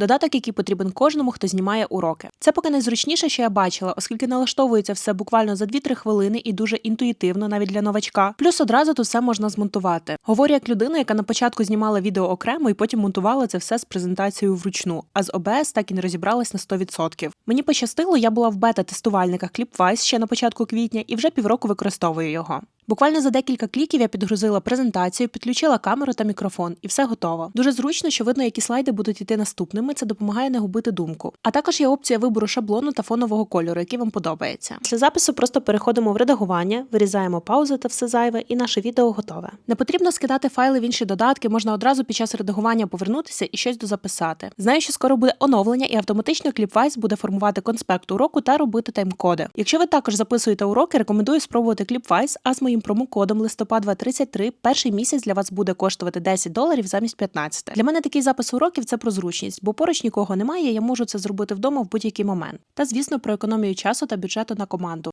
Додаток, який потрібен кожному, хто знімає уроки. Це поки найзручніше, що я бачила, оскільки налаштовується все буквально за 2-3 хвилини і дуже інтуїтивно, навіть для новачка. Плюс одразу тут все можна змонтувати. Говорю як людина, яка на початку знімала відео окремо і потім монтувала це все з презентацією вручну. А з OBS так і не розібралась на 100%. Мені пощастило, я була в бета-тестувальниках Clipwise ще на початку квітня і вже півроку використовую його. Буквально за декілька кліків я підгрузила презентацію, підключила камеру та мікрофон, і все готово. Дуже зручно, що видно, які слайди будуть йти наступними. Це допомагає не губити думку. А також є опція вибору шаблону та фонового кольору, який вам подобається. Після запису просто переходимо в редагування, вирізаємо паузи та все зайве, і наше відео готове. Не потрібно скидати файли в інші додатки, можна одразу під час редагування повернутися і щось дозаписати. Знаю, що скоро буде оновлення, і автоматично Clipwise буде формувати конспект уроку та робити тайм-коди. Якщо ви також записуєте уроки, рекомендую спробувати Clipwise, а з моїм промокодом листопад 233 перший місяць для вас буде коштувати 10 доларів замість 15. Для мене такий запис уроків це про зручність, бо поруч нікого немає, я можу це зробити вдома в будь-який момент. Та звісно про економію часу та бюджету на команду.